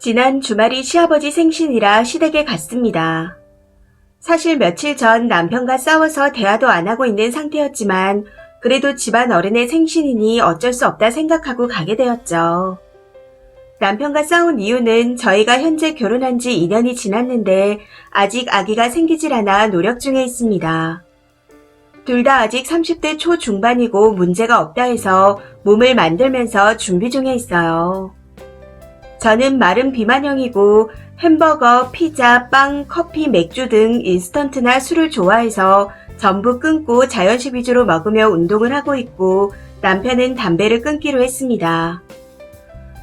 지난 주말이 시아버지 생신이라 시댁에 갔습니다. 사실 며칠 전 남편과 싸워서 대화도 안 하고 있는 상태였지만 그래도 집안 어른의 생신이니 어쩔 수 없다 생각하고 가게 되었죠. 남편과 싸운 이유는 저희가 현재 결혼한 지 2년이 지났는데 아직 아기가 생기질 않아 노력 중에 있습니다. 둘 다 아직 30대 초중반이고 문제가 없다 해서 몸을 만들면서 준비 중에 있어요. 저는 마른 비만형이고 햄버거, 피자, 빵, 커피, 맥주 등 인스턴트나 술을 좋아해서 전부 끊고 자연식 위주로 먹으며 운동을 하고 있고 남편은 담배를 끊기로 했습니다.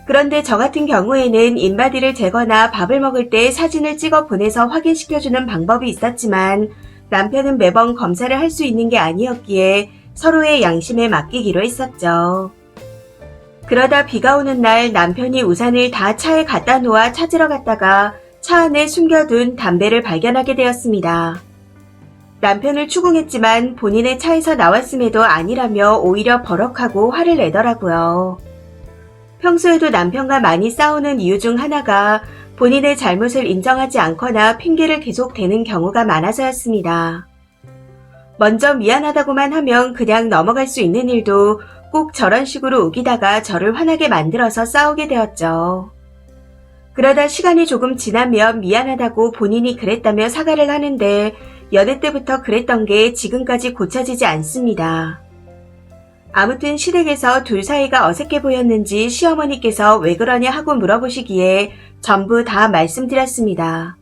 그런데 저 같은 경우에는 인바디를 재거나 밥을 먹을 때 사진을 찍어 보내서 확인시켜주는 방법이 있었지만 남편은 매번 검사를 할 수 있는 게 아니었기에 서로의 양심에 맡기기로 했었죠. 그러다 비가 오는 날 남편이 우산을 다 차에 갖다 놓아 찾으러 갔다가 차 안에 숨겨둔 담배를 발견하게 되었습니다. 남편을 추궁했지만 본인의 차에서 나왔음에도 아니라며 오히려 버럭하고 화를 내더라고요. 평소에도 남편과 많이 싸우는 이유 중 하나가 본인의 잘못을 인정하지 않거나 핑계를 계속 대는 경우가 많아서였습니다. 먼저 미안하다고만 하면 그냥 넘어갈 수 있는 일도 꼭 저런 식으로 우기다가 저를 화나게 만들어서 싸우게 되었죠. 그러다 시간이 조금 지나면 미안하다고 본인이 그랬다며 사과를 하는데 연애 때부터 그랬던 게 지금까지 고쳐지지 않습니다. 아무튼 시댁에서 둘 사이가 어색해 보였는지 시어머니께서 왜 그러냐 하고 물어보시기에 전부 다 말씀드렸습니다.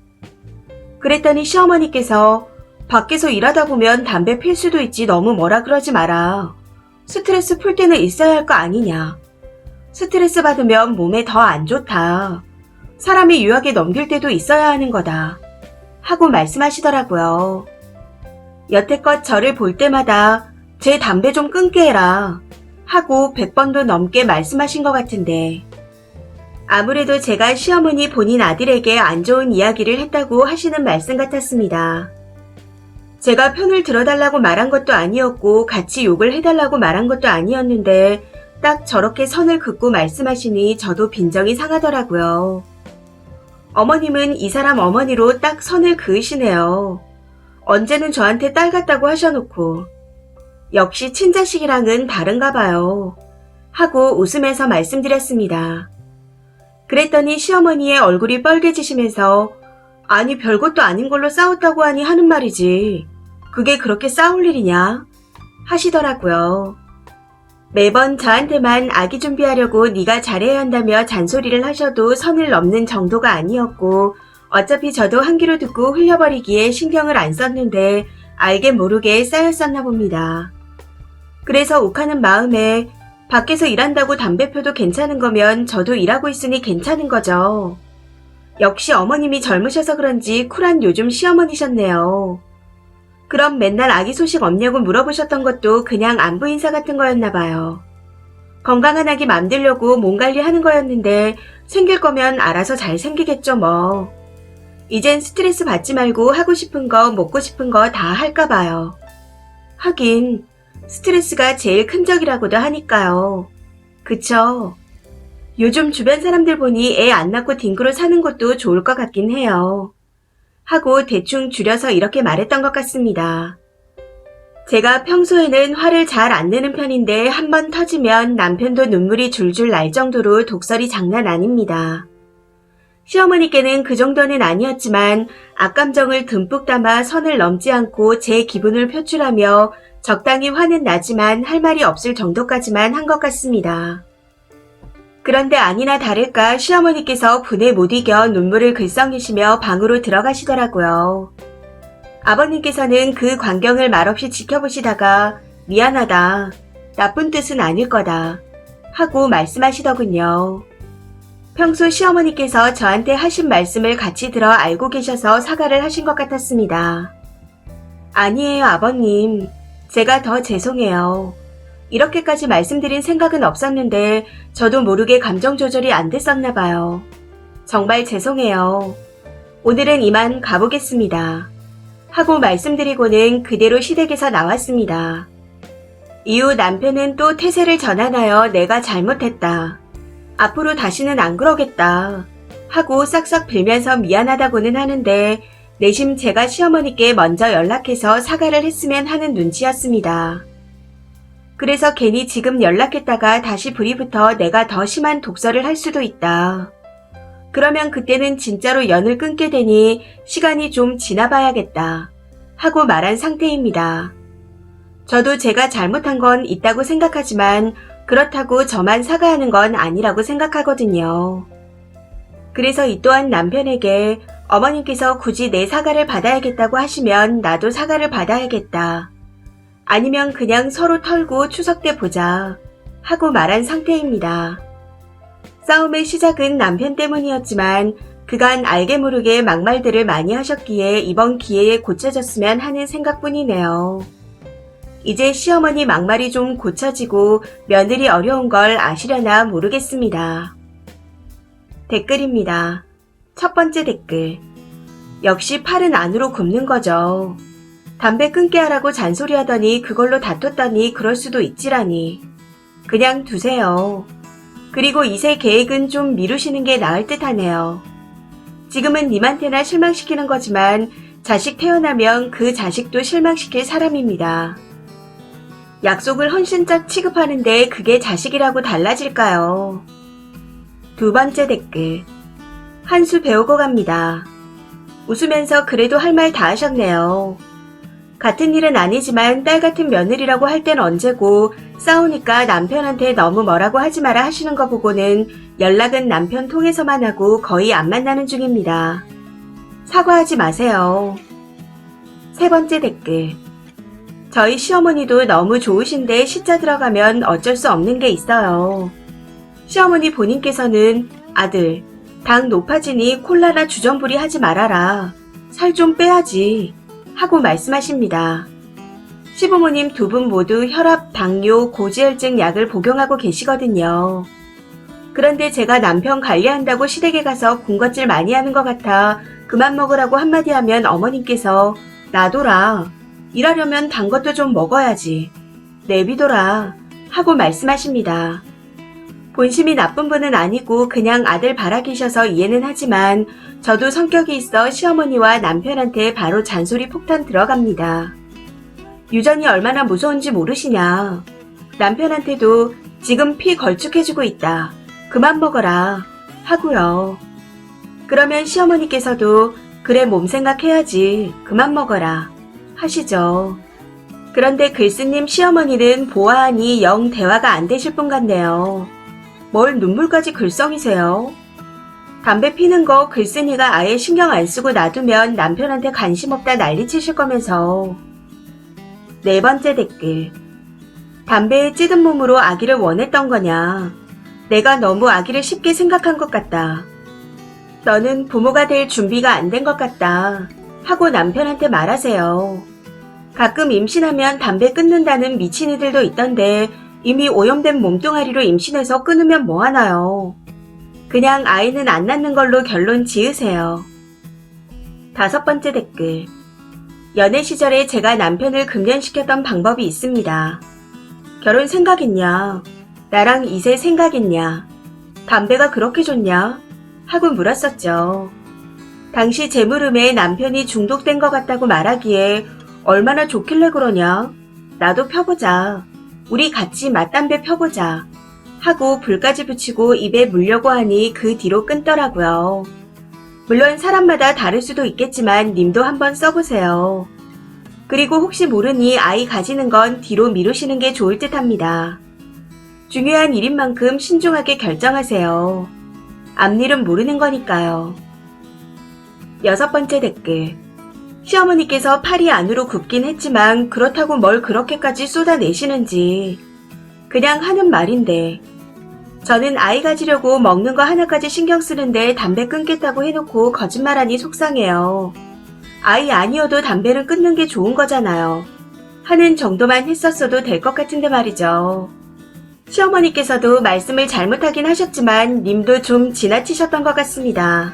그랬더니 시어머니께서 밖에서 일하다 보면 담배 필 수도 있지 너무 뭐라 그러지 마라. 스트레스 풀 때는 있어야 할 거 아니냐. 스트레스 받으면 몸에 더 안 좋다. 사람이 유하게 넘길 때도 있어야 하는 거다. 하고 말씀하시더라고요. 여태껏 저를 볼 때마다 제 담배 좀 끊게 해라. 하고 100번도 넘게 말씀하신 것 같은데. 아무래도 제가 시어머니 본인 아들에게 안 좋은 이야기를 했다고 하시는 말씀 같았습니다. 제가 편을 들어달라고 말한 것도 아니었고 같이 욕을 해달라고 말한 것도 아니었는데 딱 저렇게 선을 긋고 말씀하시니 저도 빈정이 상하더라고요. 어머님은 이 사람 어머니로 딱 선을 그으시네요. 언제는 저한테 딸 같다고 하셔놓고 역시 친자식이랑은 다른가 봐요. 하고 웃으면서 말씀드렸습니다. 그랬더니 시어머니의 얼굴이 빨개지시면서 아니 별것도 아닌 걸로 싸웠다고 하니 하는 말이지. 그게 그렇게 싸울 일이냐? 하시더라고요. 매번 저한테만 아기 준비하려고 네가 잘해야 한다며 잔소리를 하셔도 선을 넘는 정도가 아니었고 어차피 저도 한 귀로 듣고 흘려버리기에 신경을 안 썼는데 알게 모르게 쌓였었나 봅니다. 그래서 욱하는 마음에 밖에서 일한다고 담배 펴도 괜찮은 거면 저도 일하고 있으니 괜찮은 거죠. 역시 어머님이 젊으셔서 그런지 쿨한 요즘 시어머니셨네요. 그럼 맨날 아기 소식 없냐고 물어보셨던 것도 그냥 안부 인사 같은 거였나 봐요. 건강한 아기 만들려고 몸 관리하는 거였는데 생길 거면 알아서 잘 생기겠죠 뭐. 이젠 스트레스 받지 말고 하고 싶은 거 먹고 싶은 거 다 할까 봐요. 하긴 스트레스가 제일 큰 적이라고도 하니까요. 그쵸? 요즘 주변 사람들 보니 애 안 낳고 딩그로 사는 것도 좋을 것 같긴 해요. 하고 대충 줄여서 이렇게 말했던 것 같습니다. 제가 평소에는 화를 잘 안 내는 편인데 한 번 터지면 남편도 눈물이 줄줄 날 정도로 독설이 장난 아닙니다. 시어머니께는 그 정도는 아니었지만 악감정을 듬뿍 담아 선을 넘지 않고 제 기분을 표출하며 적당히 화는 나지만 할 말이 없을 정도까지만 한 것 같습니다. 그런데 아니나 다를까 시어머니께서 분에 못 이겨 눈물을 글썽이시며 방으로 들어가시더라고요. 아버님께서는 그 광경을 말없이 지켜보시다가 미안하다. 나쁜 뜻은 아닐 거다. 하고 말씀하시더군요. 평소 시어머니께서 저한테 하신 말씀을 같이 들어 알고 계셔서 사과를 하신 것 같았습니다. 아니에요, 아버님. 제가 더 죄송해요. 이렇게까지 말씀드린 생각은 없었는데 저도 모르게 감정 조절이 안 됐었나 봐요. 정말 죄송해요. 오늘은 이만 가보겠습니다. 하고 말씀드리고는 그대로 시댁에서 나왔습니다. 이후 남편은 또 태세를 전환하여 내가 잘못했다. 앞으로 다시는 안 그러겠다. 하고 싹싹 빌면서 미안하다고는 하는데 내심 제가 시어머니께 먼저 연락해서 사과를 했으면 하는 눈치였습니다. 그래서 괜히 지금 연락했다가 다시 불이 붙어 내가 더 심한 독설을 할 수도 있다. 그러면 그때는 진짜로 연을 끊게 되니 시간이 좀 지나봐야겠다. 하고 말한 상태입니다. 저도 제가 잘못한 건 있다고 생각하지만 그렇다고 저만 사과하는 건 아니라고 생각하거든요. 그래서 이 또한 남편에게 어머님께서 굳이 내 사과를 받아야겠다고 하시면 나도 사과를 받아야겠다. 아니면 그냥 서로 털고 추석 때 보자. 하고 말한 상태입니다. 싸움의 시작은 남편 때문이었지만 그간 알게 모르게 막말들을 많이 하셨기에 이번 기회에 고쳐졌으면 하는 생각뿐이네요. 이제 시어머니 막말이 좀 고쳐지고 며느리 어려운 걸 아시려나 모르겠습니다. 댓글입니다. 첫 번째 댓글. 역시 팔은 안으로 굽는 거죠. 담배 끊게 하라고 잔소리하더니 그걸로 다퉜다니 그럴 수도 있지라니. 그냥 두세요. 그리고 이세 계획은 좀 미루시는 게 나을 듯 하네요. 지금은 님한테나 실망시키는 거지만 자식 태어나면 그 자식도 실망시킬 사람입니다. 약속을 헌신짝 취급하는데 그게 자식이라고 달라질까요? 두 번째 댓글. 한 수 배우고 갑니다. 웃으면서 그래도 할 말 다 하셨네요. 같은 일은 아니지만 딸 같은 며느리라고 할 땐 언제고 싸우니까 남편한테 너무 뭐라고 하지 마라 하시는 거 보고는 연락은 남편 통해서만 하고 거의 안 만나는 중입니다. 사과하지 마세요. 세 번째 댓글. 저희 시어머니도 너무 좋으신데 시자 들어가면 어쩔 수 없는 게 있어요. 시어머니 본인께서는 아들, 당 높아지니 콜라나 주전부리 하지 말아라. 살 좀 빼야지. 하고 말씀하십니다. 시부모님 두 분 모두 혈압, 당뇨, 고지혈증 약을 복용하고 계시거든요. 그런데 제가 남편 관리한다고 시댁에 가서 군것질 많이 하는 것 같아 그만 먹으라고 한마디 하면 어머님께서 놔둬라. 일하려면 단 것도 좀 먹어야지. 내비둬라. 하고 말씀하십니다. 본심이 나쁜 분은 아니고 그냥 아들 바라기셔서 이해는 하지만 저도 성격이 있어 시어머니와 남편한테 바로 잔소리 폭탄 들어갑니다. 유전이 얼마나 무서운지 모르시냐. 남편한테도 지금 피 걸쭉해지고 있다. 그만 먹어라. 하고요. 그러면 시어머니께서도 그래 몸 생각해야지. 그만 먹어라. 하시죠. 그런데 글쓰님 시어머니는 보아하니 영 대화가 안 되실 분 같네요. 뭘 눈물까지 글썽이세요? 담배 피는 거 글쓴이가 아예 신경 안 쓰고 놔두면 남편한테 관심 없다 난리치실 거면서. 네 번째 댓글. 담배에 찌든 몸으로 아기를 원했던 거냐. 내가 너무 아기를 쉽게 생각한 것 같다. 너는 부모가 될 준비가 안 된 것 같다. 하고 남편한테 말하세요. 가끔 임신하면 담배 끊는다는 미친이들도 있던데 이미 오염된 몸뚱아리로 임신해서 끊으면 뭐하나요? 그냥 아이는 안 낳는 걸로 결론 지으세요. 다섯 번째 댓글. 연애 시절에 제가 남편을 금연시켰던 방법이 있습니다. 결혼 생각 있냐? 나랑 이세 생각 있냐? 담배가 그렇게 좋냐? 하고 물었었죠. 당시 제 물음에 남편이 중독된 것 같다고 말하기에 얼마나 좋길래 그러냐? 나도 펴보자. 우리 같이 맞담배 펴보자. 하고 불까지 붙이고 입에 물려고 하니 그 뒤로 끊더라고요. 물론 사람마다 다를 수도 있겠지만 님도 한번 써보세요. 그리고 혹시 모르니 아이 가지는 건 뒤로 미루시는 게 좋을 듯 합니다. 중요한 일인 만큼 신중하게 결정하세요. 앞일은 모르는 거니까요. 여섯 번째 댓글. 시어머니께서 팔이 안으로 굽긴 했지만 그렇다고 뭘 그렇게까지 쏟아내시는지. 그냥 하는 말인데. 저는 아이 가지려고 먹는 거 하나까지 신경 쓰는데 담배 끊겠다고 해놓고 거짓말하니 속상해요. 아이 아니어도 담배를 끊는 게 좋은 거잖아요. 하는 정도만 했었어도 될 것 같은데 말이죠. 시어머니께서도 말씀을 잘못하긴 하셨지만 님도 좀 지나치셨던 것 같습니다.